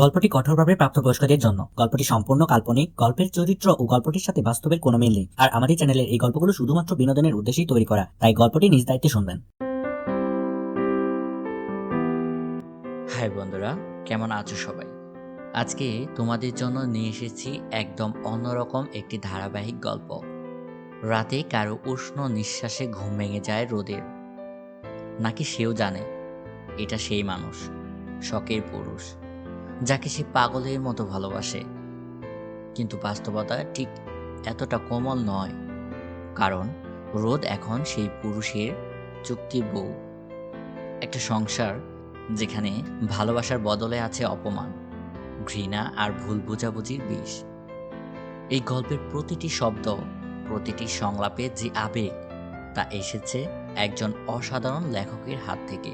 গল্পটি কঠোরভাবে প্রাপ্তবয়স্কদের জন্য। গল্পটি সম্পূর্ণ কাল্পনিক, গল্পের চরিত্র ও গল্পটির সাথে বাস্তবের কোনো মিল নেই। আর আমাদের চ্যানেলের এই গল্পগুলো শুধুমাত্র বিনোদনের উদ্দেশ্যেই তৈরি করা, তাই গল্পটি নিজ দায়িত্বে শুনবেন। হাই বন্ধুরা, কেমন আছো সবাই? আজকে তোমাদের জন্য নিয়ে এসেছি একদম অন্যরকম একটি ধারাবাহিক গল্প। রাতে কারও উষ্ণ নিঃশ্বাসে ঘুম ভেঙে যায় রোদের। নাকি সেও জানে, এটা সেই মানুষ, শখের পুরুষ। যাকে সে পাগলের মতো ভালোবাসে। কিন্তু বাস্তবতা ঠিক এতটা কোমল নয়, কারণ রোদ এখন সেই পুরুষের চুক্তির বউ। একটা সংসার যেখানে ভালোবাসার বদলে আছে অপমান, ঘৃণা আর ভুল বোঝাবুঝির বিষ। এই গল্পের প্রতিটি শব্দ, প্রতিটি সংলাপে যে আবেগ, তা এসেছে একজন অসাধারণ লেখকের হাত থেকে।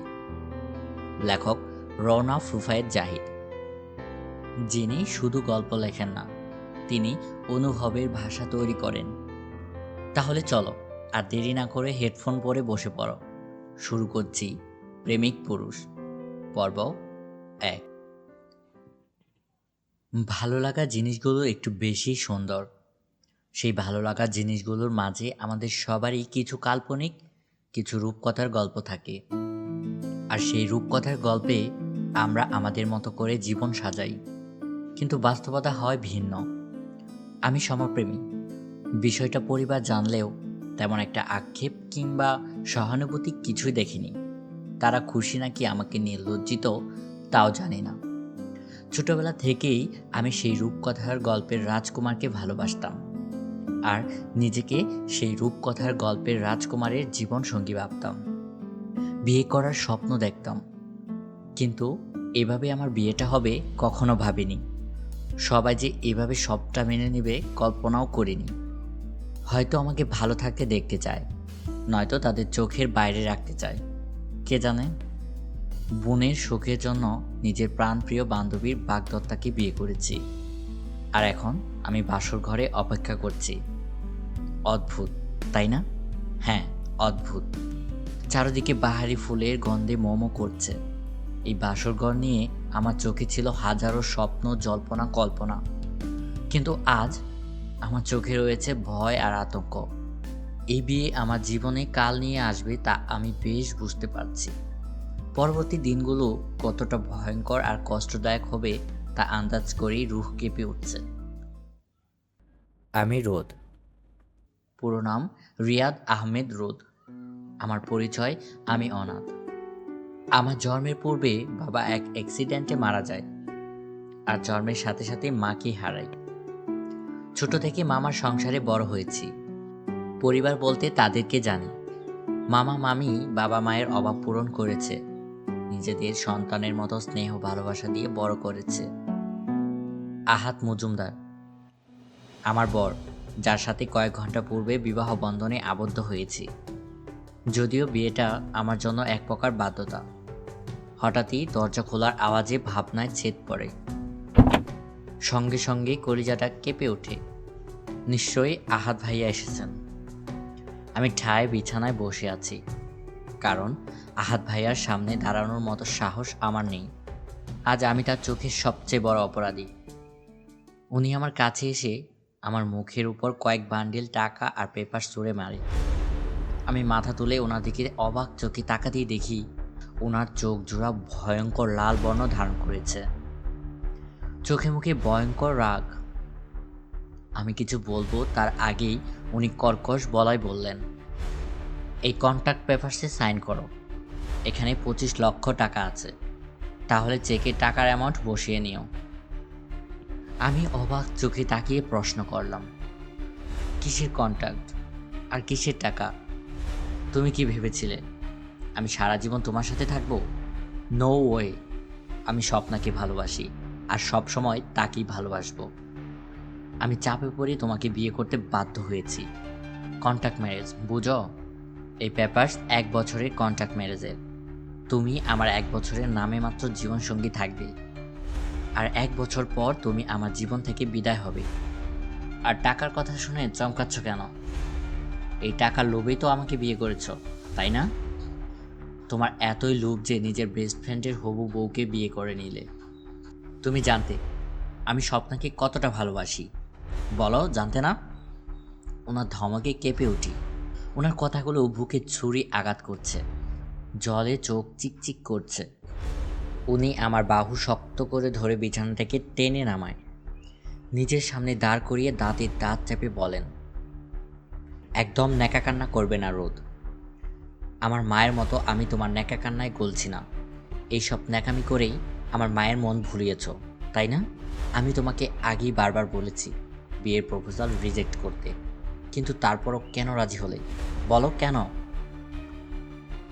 লেখক রওনা ফুফায়েত জাহিদ। যিনি শুধু গল্প লেখেন না, তিনি অনুভবের ভাষা তৈরি করেন। তাহলে চলো, আর দেরি না করে হেডফোন পরে বসে পড়ো। শুরু করছি, প্রেমিক পুরুষ, পর্ব এক। ভালো লাগা জিনিসগুলো একটু বেশি সুন্দর। সেই ভালো লাগা জিনিসগুলোর মাঝে আমাদের সবারই কিছু কাল্পনিক, কিছু রূপকথার গল্প থাকে। আর সেই রূপকথার গল্পে আমরা আমাদের মতো করে জীবন সাজাই। কিন্তু বাস্তবতা হয় ভিন্ন। আমি সমপ্রেমী। বিষয়টা পরিবার জানলেও তেমন একটা আক্ষেপ কিংবা সহানুভূতি কিছুই দেখিনি। তারা খুশি নাকি আমাকে নিয়ে লজ্জিত, তাও জানি না। ছোটবেলা থেকেই আমি সেই রূপকথার গল্পের রাজকুমারকে ভালোবাসতাম। আর নিজেকে সেই রূপকথার গল্পের রাজকুমারের জীবন সঙ্গী ভাবতাম। বিয়ে করার স্বপ্ন দেখতাম। কিন্তু এভাবে আমার বিয়েটা হবে কখনো ভাবিনি। সবাই যে এভাবে সবটা মেনে নেবে কল্পনাও করিনি। হয়তো আমাকে ভালো থাকতে দেখতে চায়, নয়তো তাদের চোখের বাইরে রাখতে চায়। কে জানে? বোনের সুখের জন্য নিজের প্রাণপ্রিয় বান্ধবীর বাগদত্তাকে বিয়ে করেছি। আর এখন আমি বাসর ঘরে অপেক্ষা করছি। অদ্ভুত, তাই না? হ্যাঁ অদ্ভুত। চারদিকে বাহারি ফুলের গন্ধে মোমো করছে। এই বাসর ঘর নিয়ে আমার চোখে ছিল হাজারো স্বপ্ন জল্পনা কল্পনা। কিন্তু আজ আমার চোখে রয়েছে ভয় আর আতঙ্ক। এই বিয়ে আমার জীবনে কাল নিয়ে আসবে তা আমি বেশ বুঝতে পারছি। পরবর্তী দিনগুলো কতটা ভয়ঙ্কর আর কষ্টদায়ক হবে তা আন্দাজ করেই রুহ কেঁপে উঠছে। আমি রোদ। পুরো নাম রিয়াদ আহমেদ রোদ। আমার পরিচয় আমি অনাথ। আমার জন্মের পূর্বে বাবা এক অ্যাক্সিডেন্টে মারা যায় আর জন্মের সাথে সাথে মাকে হারাই। ছোট থেকে মামার সংসারে বড় হয়েছি। পরিবার বলতে তাদেরকে জানি। মামা, মামি, বাবা, মায়ের অভাব পূরণ করেছে। নিজেদের সন্তানের মতো স্নেহ, ভালোবাসা দিয়ে বড় করেছে। আহাত মজুমদার, আমার বর, যার সাথে কয়েক ঘণ্টা পূর্বে বিবাহ বন্ধনে আবদ্ধ হয়েছি। যদিও বিয়েটা আমার জন্য এক প্রকার বাধ্যতা। হঠাৎই দরজা খোলার আওয়াজে ভাবনায় ছেদ পড়ে। সঙ্গে সঙ্গে কলিজাটা কেঁপে ওঠে। নিশ্চয়ই আহাত ভাইয়া এসেছেন। আমি ঠায় বিছানায় বসে আছি। কারণ আহাত ভাইয়ার সামনে দাঁড়ানোর মতো সাহস আমার নেই। আজ আমি তার চোখের সবচেয়ে বড় অপরাধী। উনি আমার কাছে এসে আমার মুখের উপর কয়েক বান্ডিল টাকা আর পেপার ছুঁড়ে মারে। আমি মাথা তুলে ওনার দিকে অবাক চোখে তাকাতেই দেখি ওনার চোখ জোড়া ভয়ঙ্কর লাল বর্ণ ধারণ করেছে। চোখে মুখে ভয়ঙ্কর রাগ। আমি কিছু বলব, তার আগেই উনি কর্কশ বলায় বললেন, এই কন্ট্রাক্ট পেপারসে সাইন করো। এখানে পঁচিশ লক্ষ টাকা আছে। তাহলে চেকের টাকার অ্যামাউন্ট বসিয়ে নিও। আমি অবাক চোখে তাকিয়ে প্রশ্ন করলাম, কিসের কন্ট্রাক্ট আর কিসের টাকা? তুমি কি ভেবেছিলে? আমি সারা জীবন তোমার সাথে থাকব? নো ওয়ে আমি স্বপ্নাকে ভালোবাসি, আর সব সময় তাকেই ভালোবাসবো। আমি চাপে পড়ে তোমাকে বিয়ে করতে বাধ্য হয়েছি। কন্ট্যাক্ট ম্যারেজ বুঝো? এই পেপারস এক বছরের কন্ট্যাক্ট ম্যারেজের তুমি আমার এক বছরের নামে মাত্র জীবনসঙ্গী থাকবে। আর এক বছর পর তুমি আমার জীবন থেকে বিদায় হবে। আর টাকার কথা শুনে চমকাচ্ছ কেন? এই টাকার লোভেই তো আমাকে বিয়ে করেছ, তাই না? তোমার এতই লোভ যে নিজের বেস্ট ফ্রেন্ডের হবু বউকে বিয়ে করে নিলে। তুমি জানতে, আমি স্বপ্নাকে কতটা ভালোবাসি। বলো, জানতে না? ওনার ধমকে কেঁপে উঠি। ওনার কথাগুলো বুকে ছুরি আঘাত করছে। জলে চোখ চিকচিক করছে। উনি আমার বাহু শক্ত করে ধরে বিছানা থেকে টেনে নামায়। নিজের সামনে দাঁড় করিয়ে দাঁতের দাঁত চেপে বলেন, একদম ন্যাকা কান্না করবে না রোদ। আমার মায়ের মতো আমি তোমার ন্যাকা কান্নায় গলছি না। এইসব ন্যাকামি করেই আমার মায়ের মন ভুলিয়েছ, তাই না? আমি তোমাকে আগেই বারবার বলেছি, বিয়ের প্রপোজাল রিজেক্ট করতে। কিন্তু তারপরও কেন রাজি হলে? বলো কেন?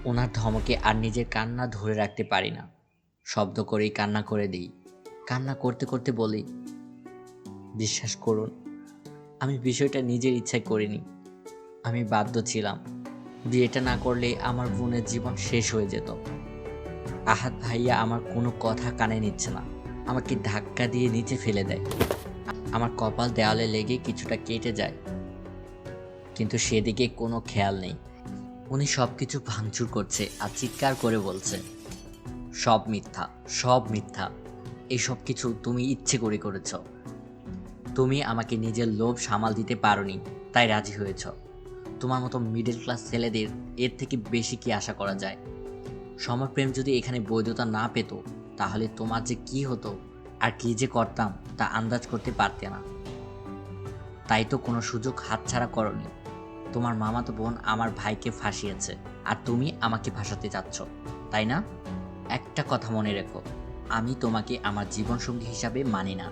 ওনার ধমকে আর নিজের কান্না ধরে রাখতে পারি না। শব্দ করেই কান্না করে দিই। কান্না করতে করতে বলি, বিশ্বাস করুন, আমি বিষয়টা নিজের ইচ্ছায় করিনি। আমি বাধ্য ছিলাম বিয়েটা না করলে আমার বোনের জীবন শেষ হয়ে যেত। আহাত ভাইয়া আমার কোনো কথা কানে নিচ্ছে না। আমাকে ধাক্কা দিয়ে নিচে ফেলে দেয়। আমার কপাল দেওয়ালে লেগে কিছুটা কেটে যায়। কিন্তু সেদিকে কোনো খেয়াল নেই। উনি সব কিছু ভাঙচুর করছে আর চিৎকার করে বলছে, সব মিথ্যা সব মিথ্যা। এইসব কিছু তুমি ইচ্ছে করে করেছ। তুমি আমাকে নিজের লোভ সামাল দিতে পারোনি, তাই রাজি হয়েছ। তোমার মতো মিডল ক্লাস ছেলেদের এর থেকে বেশি কি আশা করা যায়? সমরপ্রেম যদি এখানে বৈধতা না পেত, তাহলে তোমার যে কি হতো আর কি যে করতাম তা আন্দাজ করতে পারতে না। তাই তো কোনো সুযোগ হাতছাড়া করনি। তোমার মামাতো বোন আমার ভাইকে ফাঁসিয়েছে আর তুমি আমাকে ফাঁসাতে চাচ্ছ, তাই না? একটা কথা মনে রেখো, আমি তোমাকে আমার জীবনসঙ্গী হিসাবে মানি না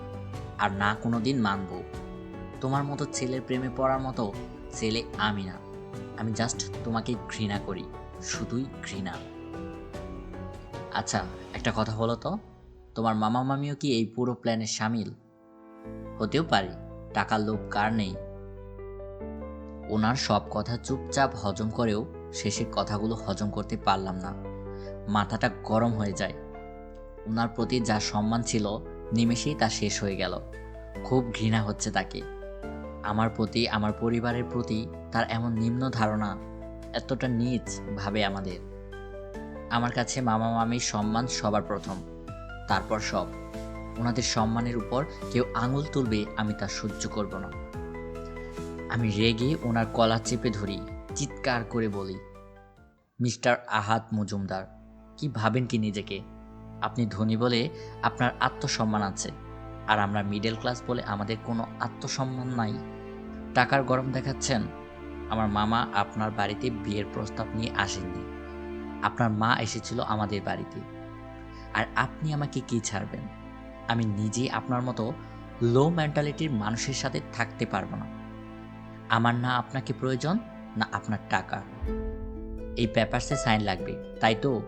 আর না কোনো দিন মানব। তোমার মতো ছেলের প্রেমে পড়ার মতো ছেলে আমি না। আমি জাস্ট তোমাকে ঘৃণা করি, শুধুই ঘৃণা। আচ্ছা একটা কথা বলো তো, তোমার মামা মামিও কি এই পুরো প্ল্যানে সামিল? হতেও পারে, টাকার লোভ কার নেই। ওনার সব কথা চুপচাপ হজম করেও শেষের কথাগুলো হজম করতে পারলাম না। মাথাটা গরম হয়ে যায়। ওনার প্রতি যা সম্মান ছিল, নিমেষেই তা শেষ হয়ে গেল। খুব ঘৃণা হচ্ছে তাকে। আমার প্রতি, আমার পরিবারের প্রতি তার এমন নিম্ন ধারণা এতটা নিচ ভাবে আমাদের। আমার কাছে মামা মামির সম্মান সবার প্রথম, তারপর সব। ওনাদের সম্মানের উপর কেউ আঙুল তুলবে আমি তা সহ্য করব না। আমি রেগে ওনার কলা চেপে ধরি, চিৎকার করে বলি, মিস্টার আহাত মজুমদার, কি ভাবেন কি নিজেকে? আপনি ধনী বলে আপনার আত্মসম্মান আছে। আর আমরা মিডল ক্লাস বলে আমাদের কোনো আত্মসম্মান নাই। টাকার গরম দেখাচ্ছেন? আমার মামা আপনার বাড়িতে বিয়ের প্রস্তাব নিয়ে আসেননি। আপনার মা এসেছিল আমাদের বাড়িতে। আর আপনি আমাকে কি ছাড়বেন? আমি নিজে আপনার মতো লো মেন্টালিটির মানুষের সাথে থাকতে পারব না। আমার না আপনাকে প্রয়োজন, না আপনার টাকা। এই পেপারসে সাইন লাগবে, তাই তো?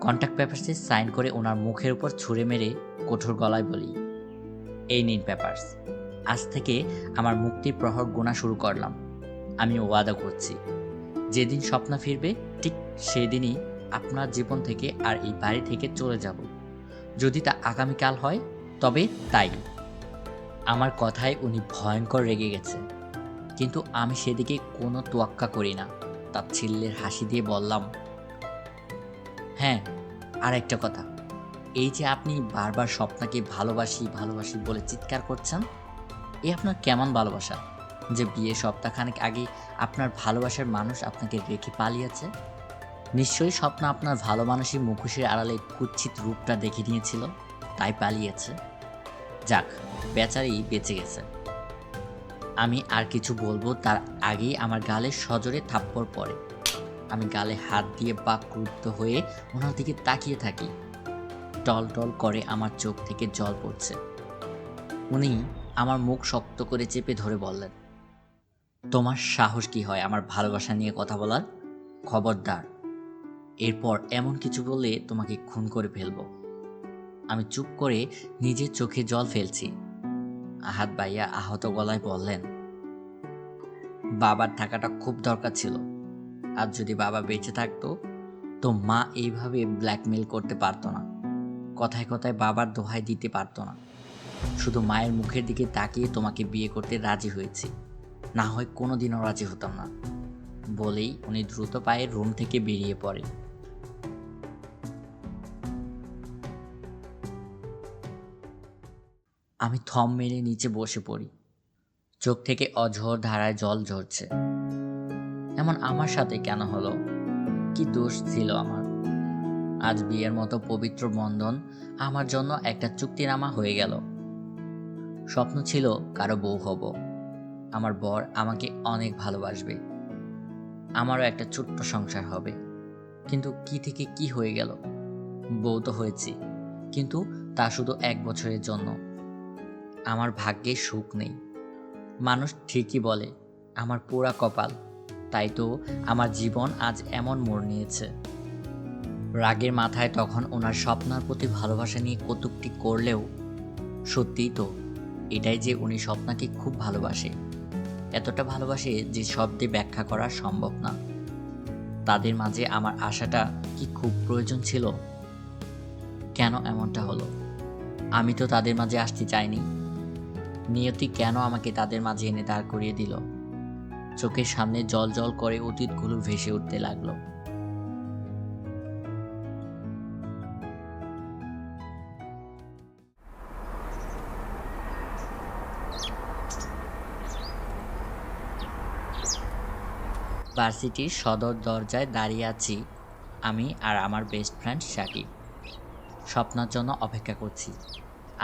কন্ট্যাক্ট পেপারসে সাইন করে ওনার মুখের উপর ছুঁড়ে মেরে কঠোর গলায় বলি। এই নিন পেপারস আজ থেকে আমার মুক্তির প্রহর গোনা শুরু করলাম। আমি ওয়াদা করছি, যেদিন স্বপ্ন ফিরবে, ঠিক সেদিনই আপনার জীবন থেকে আর এই বাড়ি থেকে চলে যাব। যদি তা আগামীকাল হয়, তবে তাই। আমার কথায় উনি ভয়ঙ্কর রেগে গেছে। কিন্তু আমি সেদিকে কোনো তোয়াক্কা করি না। তার ছিল্লের হাসি দিয়ে বললাম হ্যাঁ আর একটা কথা। এই যে আপনি বারবার স্বপ্নাকে ভালোবাসি ভালোবাসি বলে চিৎকার করছেন, এ আপনার কেমন ভালোবাসা? যে বিয়ে সপ্তাহখানেক আগে আপনার ভালোবাসার মানুষ আপনাকে রেখে পালিয়েছে? নিশ্চয়ই স্বপ্ন আপনার ভালো মানুষই মুখোশের আড়ালে কুচ্ছিত রূপটা দেখে নিয়েছিল, তাই পালিয়েছে। যাক, বেচারি বেঁচে গেছে। আমি আর কিছু বলব, তার আগেই আমার গালে সজোরে থাপ্পড় পড়ে। আমি গালে হাত দিয়ে বাক ক্রুদ্ধ হয়ে ওনার দিকে তাকিয়ে থাকি। টল টল করে আমার চোখ থেকে জল পড়ছে। উনি আমার মুখ শক্ত করে চেপে ধরে বললেন, তোমার সাহস কি হয় আমার ভালোবাসা নিয়ে কথা বলার? খবরদার, এরপর এমন কিছু বললে তোমাকে খুন করে ফেলব। আমি চুপ করে নিজের চোখে জল ফেলছি। আহাত ভাইয়া আহত গলায় বললেন, বাবার থাকাটা খুব দরকার ছিল। আর যদি বাবা বেঁচে থাকতো, তো মা এইভাবে ব্ল্যাকমেল করতে পারতো না। কথায় কথায় বাবার দোহাই দিতে পারতো না। শুধু মায়ের মুখের দিকে তাকিয়ে তোমাকে বিয়ে করতে রাজি হয়েছি। না হয় কোনোদিনও রাজি হতাম না। বলেই উনি দ্রুত পায়ে রুম থেকে বেরিয়ে পড়ে আমি থম মেরে নিচে বসে পড়ি। চোখ থেকে অঝোর ধারায় জল ঝরছে। এমন আমার সাথে কেন হলো? কি দোষ ছিল আমার? আজ বিয়ের মতো পবিত্র বন্ধন আমার জন্য একটা চুক্তিনামা হয়ে গেল। স্বপ্ন ছিল কারও বউ হব। আমার বর আমাকে অনেক ভালোবাসবে। আমারও একটা ছোট্ট সংসার হবে। কিন্তু কি থেকে কি হয়ে গেল? বউ তো হয়েছি, কিন্তু তা শুধু এক বছরের জন্য। আমার ভাগ্যে সুখ নেই। মানুষ ঠিকই বলে, আমার পোড়া কপাল। তাই তো আমার জীবন আজ এমন মোড় নিয়েছে। রাগের মাথায় তখন ওনার স্বপ্নার প্রতি ভালোবাসা নিয়ে কটুকটি করলেও সত্যিই তো এটাই যে উনি স্বপ্নাকে খুব ভালোবাসে। এতটা ভালোবাসে যে শব্দে ব্যাখ্যা করা সম্ভব না। তাদের মাঝে আমার আশাটা কি খুব প্রয়োজন ছিল? কেন এমনটা হলো? আমি তো তাদের মাঝে আসতে চাইনি। নিয়তি কেন আমাকে তাদের মাঝে এনে দাঁড় করিয়ে দিল? চোখের সামনে জল জল করে অতীতগুলো ভেসে উঠতে লাগল। ভার্সিটির সদর দরজায় দাঁড়িয়ে আছি আমি আর আমার বেস্ট ফ্রেন্ড শাকিব স্বপ্নার জন্য অপেক্ষা করছি।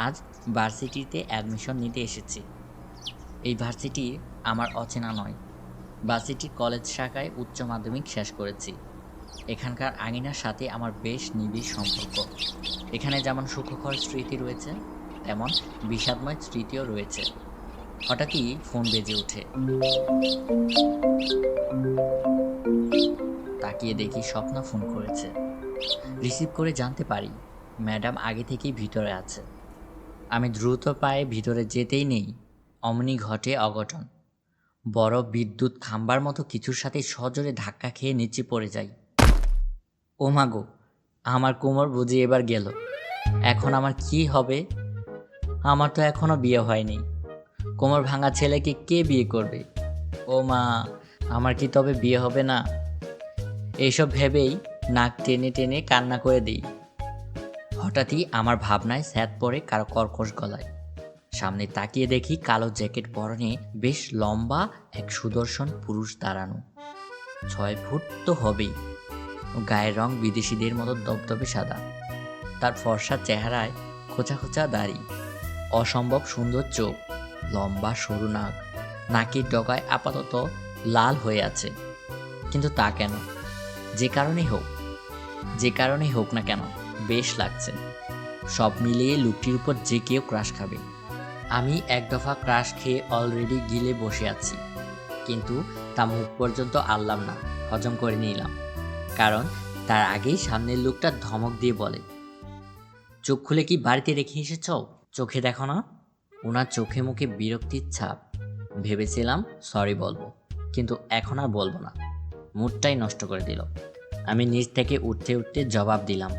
আজ ভার্সিটিতে অ্যাডমিশন নিতে এসেছি। এই ভার্সিটি আমার অচেনা নয়। ভার্সিটি কলেজ শাখায় উচ্চ মাধ্যমিক শেষ করেছি। এখানকার আঙিনার সাথে আমার বেশ নিবিড় সম্পর্ক। এখানে যেমন সুখকর স্মৃতি রয়েছে, তেমন বিষাদময় স্মৃতিও রয়েছে। হঠাৎই ফোন বেজে ওঠে। তাকিয়ে দেখি স্বপ্ন ফোন করেছে। রিসিভ করে জানতে পারি, ম্যাডাম আগে থেকেই ভিতরে আছে। আমি দ্রুত পায়ে ভিতরে যেতেই নেই, অমনি ঘটে অঘটন। বড় বিদ্যুৎ, খাম্বার মতো কিছুর সাথে সজোরে ধাক্কা খেয়ে নিচে পড়ে যাই। ও মাগো আমার কোমর বুঝি এবার গেল। এখন আমার কি হবে? আমার তো এখনও বিয়ে হয়নি। কোমর ভাঙা ছেলেকে কে বিয়ে করবে? ও মা, আমার কি তবে বিয়ে হবে না? এইসব ভেবেই নাক টেনে টেনে কান্না করে দিই। হঠাৎই আমার ভাবনায় স্যাত পড়ে কারও কর্কশ গলায়। সামনে তাকিয়ে দেখি কালো জ্যাকেট পরনে বেশ লম্বা এক সুদর্শন পুরুষ দাঁড়ানো। ছয় ফুট তো হবেই। গায়ের রং বিদেশিদের মতো দবদবে সাদা। তার ফর্সা চেহারায় খোঁচা খোঁচা দাড়ি। অসম্ভব সুন্দর চোখ। লম্বা সরু নাক, নাকের ডগায় আপাতত লাল হয়ে আছে। কিন্তু তা কেন? যে কারণেই হোক। যে কারণেই হোক না কেন, বেশ লাগছে। সব মিলিয়ে লুকটির উপর যে কেউ ক্রাশ খাবে। আমি এক দফা ক্রাশ খেয়ে অলরেডি গিলে বসে আছি। কিন্তু তা মুখ পর্যন্ত আনলাম না, হজম করে নিলাম। কারণ তার আগেই সামনের লোকটা ধমক দিয়ে বলে, চোখ খুলে কি বাড়িতে রেখে এসেছ? চোখে দেখো না? ওনার চোখে মুখে বিরক্তির ছাপ। ভেবেছিলাম, সরি বলব। কিন্তু এখন আর বলব না। মুডটাই নষ্ট করে দিল। আমি নিজ থেকে উঠতে উঠতে জবাব দিলাম,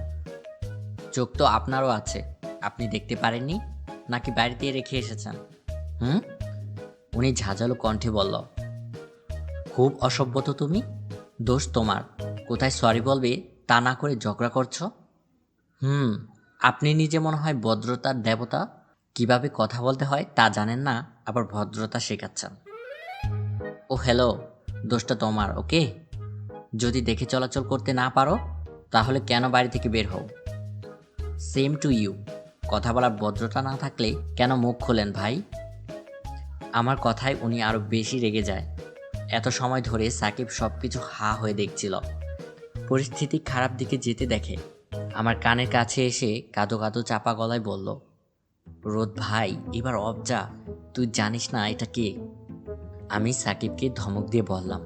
চোখ তো আপনারও আছে। আপনি দেখতে পারেননি? নাকি বাড়িতে রেখে এসেছেন? হুম? উনি ঝাঁঝালো কণ্ঠে বলল, খুব অসভ্য তো তুমি? দোষ তোমার। কোথায় সরি বলবে তা না করে ঝগড়া করছ? হুম, আপনি নিজে মনে হয় ভদ্রতার দেবতা। কীভাবে কথা বলতে হয় তা জানেন না, আবার ভদ্রতা শেখাচ্ছেন। ও হ্যালো দোষটা তোমার ওকে যদি দেখে চলাচল করতে না পারো, তাহলে কেন বাড়ি থেকে বের হও? সেম টু ইউ কথা বলার ভদ্রতা না থাকলে কেন মুখ খোলেন ভাই? আমার কথায় উনি আরও বেশি রেগে যায়। এত সময় ধরে সাকিব সব কিছু হা হয়ে দেখছিল। পরিস্থিতি খারাপ দিকে যেতে দেখে। আমার কানের কাছে এসে কাঁদো কাদো চাপা গলায় বলল রোদ ভাই, এবার অবজা, তুই জানিস না এটা কে? আমি সাকিবকে ধমক দিয়ে বললাম,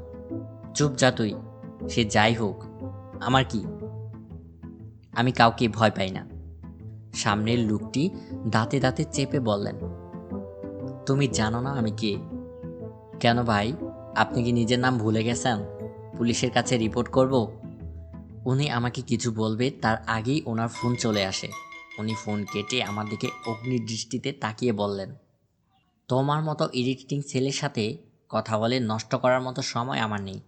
চুপ যা তুই, সে যাই হোক, আমার কি? আমি কাউকে ভয় পাই না। সামনের লোকটি দাঁতে দাঁতে চেপে বললেন, তুমি জানো না আমি কে? কেন ভাই, আপনি কি নিজের নাম ভুলে গেছেন? পুলিশের কাছে রিপোর্ট করব? উনি আমাকে কিছু বলবে, তার আগেই ওনার ফোন চলে আসে। উনি ফোন কেটে আমার দিকে অগ্নিদৃষ্টিতে তাকিয়ে বললেন, তোমার মতো ইরিটেটিং ছেলের সাথে কথা বলে নষ্ট করার মতো সময় আমার নেই।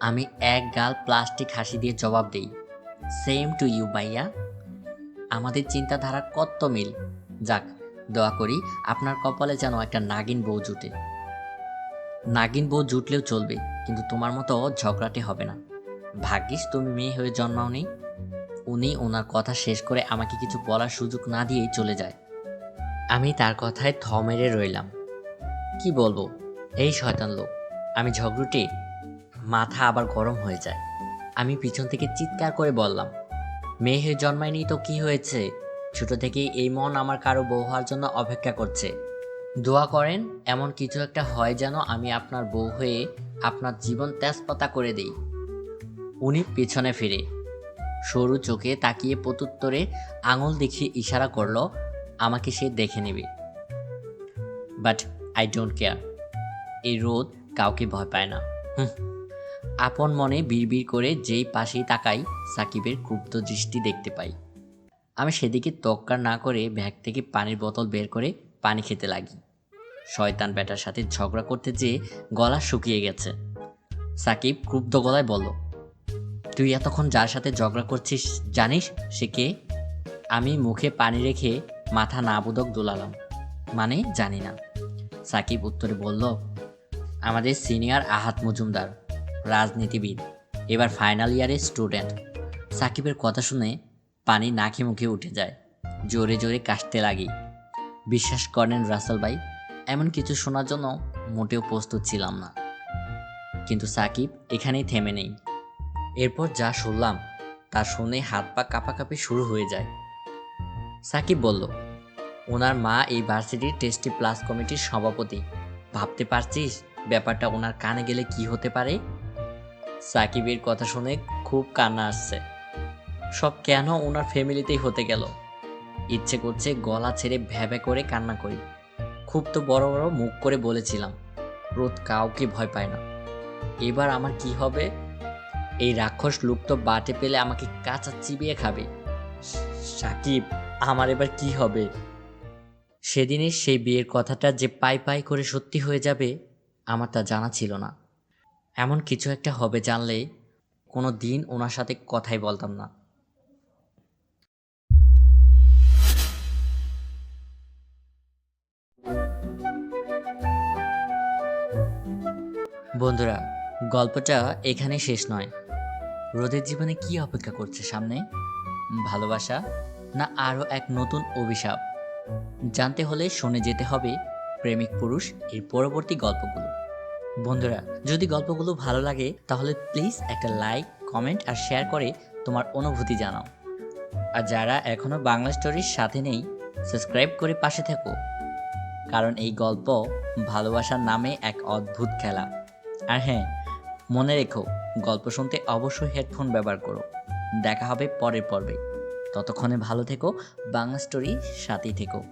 আমি এক গাল প্লাস্টিক হাসি দিয়ে জবাব দেই সেম টু ইউ ভাইয়া। আমাদের চিন্তাধারা কত মিল। যাক, দোয়া করি আপনার কপালে যেন একটা নাগিন বউ জুটে। নাগিন বউ জুটলেও চলবে, কিন্তু তোমার মতো ঝগড়াটে হবে না। ভাগ্যিস তুমি মেয়ে হয়ে জন্মাওনি। উনি ওনার কথা শেষ করে আমাকে কিছু বলার সুযোগ না দিয়েই চলে যায়। আমি তার কথায় থ মেরে রইলাম। কি বলব? এই শয়তান লোক। আমি ঝগড়ুটে। মাথা আবার গরম হয়ে যায়। আমি পিছন থেকে চিৎকার করে বললাম মেয়ে হয়ে জন্মায়নি তো কি হয়েছে? ছোট থেকেই এই মন আমার কারও বউ হওয়ার জন্য অপেক্ষা করছে। দোয়া করেন, এমন কিছু একটা হয় যেন আমি আপনার বউ হয়ে আপনার জীবন তেজপাতা করে দেই। উনি পেছনে ফিরে। সরু চোখে তাকিয়ে প্রত্যুত্তরে আঙুল দেখিয়ে ইশারা করল, আমাকে সে দেখে নেবে। But I don't care. এই রোদ কাউকে ভয় পায় না। হুম। আপন মনে বিড়বিড় করে যেই পাশেই তাকাই, সাকিবের ক্ষুব্ধ দৃষ্টি দেখতে পাই। আমি সেদিকে তক্কার না করে ব্যাগ থেকে পানির বোতল বের করে পানি খেতে লাগি। শয়তান ব্যাটার সাথে ঝগড়া করতে যেয়ে গলা শুকিয়ে গেছে। সাকিব ক্রুব্ধ গলায় বলল তুই এতক্ষণ যার সাথে ঝগড়া করছিস জানিস সে কে? আমি মুখে পানি রেখে মাথা নাবোধক দোলালাম। মানে জানি না। সাকিব উত্তরে বলল, আমাদের সিনিয়র আহাত মজুমদার, রাজনীতিবিদ, এবার ফাইনাল ইয়ারের স্টুডেন্ট। সাকিবের কথা শুনে পানি নাকি মুখে উঠে যায়। জোরে জোরে কাশতে লাগি। বিশ্বাস করেন রাসেল ভাই, এমন কিছু শোনার জন্য মোটেও প্রস্তুত ছিলাম না। কিন্তু সাকিব এখানেই থেমে নেই। এরপর যা শুনলাম, তা শুনে হাত পা কাঁপাকাঁপি শুরু হয়ে যায়। সাকিব বলল, ওনার মা এই ভার্সিটির টেস্টি প্লাস কমিটির সভাপতি। ভাবতে পারছিস ব্যাপারটা ওনার কানে গেলে কি হতে পারে? সাকিবের কথা শুনে খুব কান্না আসছে। সব কেন ওনার ফ্যামিলিতেই হতে গেল? ইচ্ছে করছে গলা ছেড়ে ভ্যাবে করে কান্না করি। খুব তো বড় বড় মুখ করে বলেছিলাম, রোদ কাউকে ভয় পায় না। এবার আমার কি হবে? এই রাক্ষস লুপ্ত বাটে পেলে আমাকে কাঁচা চিবিয়ে খাবে। সাকিব, আমার এবার কি হবে? সেদিনের সেই বিয়ের কথাটা যে পাই পাই করে সত্যি হয়ে যাবে, আমার তা জানা ছিল না। এমন কিছু একটা হবে জানলে কোনো দিন ওনার সাথে কথাই বলতাম না। বন্ধুরা, গল্পটা এখানে শেষ নয়। রোদের জীবনে কি অপেক্ষা করছে সামনে? ভালোবাসা না আরও এক নতুন অভিশাপ? জানতে হলে শুনে যেতে হবে প্রেমিক পুরুষ এর পরবর্তী গল্পগুলো। বন্ধুরা, যদি গল্পগুলো ভালো লাগে, তাহলে প্লিজ একটা লাইক কমেন্ট আর শেয়ার করে তোমার অনুভূতি জানাও। আর যারা এখনও বাংলা স্টোরির সাথে নেই সাবস্ক্রাইব করে পাশে থেকো। কারণ এই গল্প ভালোবাসার নামে এক অদ্ভুত খেলা। আর হ্যাঁ মনে রেখো গল্প শুনতে অবশ্যই হেডফোন ব্যবহার করো। দেখা হবে পরের পর্বে। ততক্ষণে ভালো থেকো, বাংলা স্টোরি সাথেই থেকো।